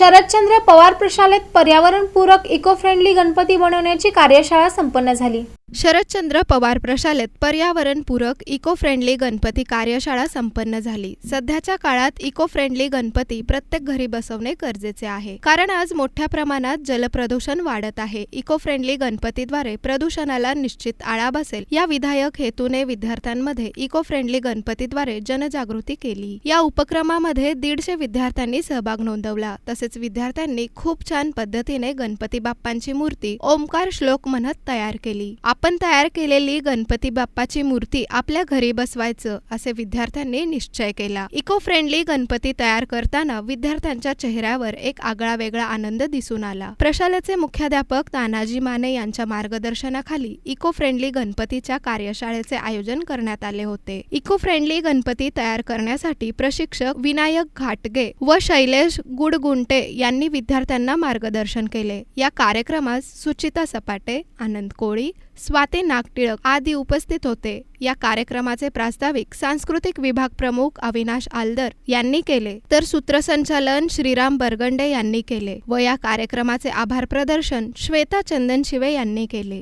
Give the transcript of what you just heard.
शरदचंद्र पवार प्रशालेत पर्यावरणपूरक eco friendly Ganpati बनवण्याची कार्यशाळा संपन्न झाली. शरदचंद्र पवार प्रशालेत पर्यावरणपूरक इको फ्रेंडली गणपती कार्यशाळा संपन्न झाली. सध्याच्या काळात इको फ्रेंडली गणपती प्रत्येक घरी बसवणे गरजेचे आहे. कारण आज मोठ्या प्रमाणात जलप्रदूषण वाढत आहे. इको फ्रेंडली गणपतीद्वारे प्रदूषणाला निश्चित आळा बसेल. या विधायक हेतूने विद्यार्थ्यांमध्ये इको फ्रेंडली गणपतीद्वारे जनजागृती केली. या उपक्रमामध्ये दीडशे विद्यार्थ्यांनी सहभाग नोंदवला. तसेच विद्यार्थ्यांनी खूप छान पद्धतीने गणपती बाप्पांची मूर्ती ओमकार श्लोक म्हणत तयार केली. आपण तयार केलेली गणपती बाप्पाची मूर्ती आपल्या घरी बसवायचं असे विद्यार्थ्यांनी निश्चय केला. इको फ्रेंडली गणपती तयार करताना विद्यार्थ्यांच्या चेहऱ्यावर एक आगळा वेगळा आनंद दिसून आला. प्रशालेचे मुख्याध्यापक तानाजी माने यांच्या मार्गदर्शनाखाली इको फ्रेंडली गणपतीच्या कार्यशाळेचे आयोजन करण्यात आले होते. इको फ्रेंडली गणपती तयार करण्यासाठी प्रशिक्षक विनायक घाटगे व शैलेश गुडगुंटे यांनी विद्यार्थ्यांना मार्गदर्शन केले. या कार्यक्रमात सुचिता सपाटे आनंद कोळी स्वाती नागटिळक आदी उपस्थित होते. या कार्यक्रमाचे प्रास्ताविक सांस्कृतिक विभाग प्रमुख अविनाश आलदर यांनी केले. तर सूत्रसंचालन श्रीराम बरगंडे यांनी केले व या कार्यक्रमाचे आभार प्रदर्शन श्वेता चंदन शिवे यांनी केले.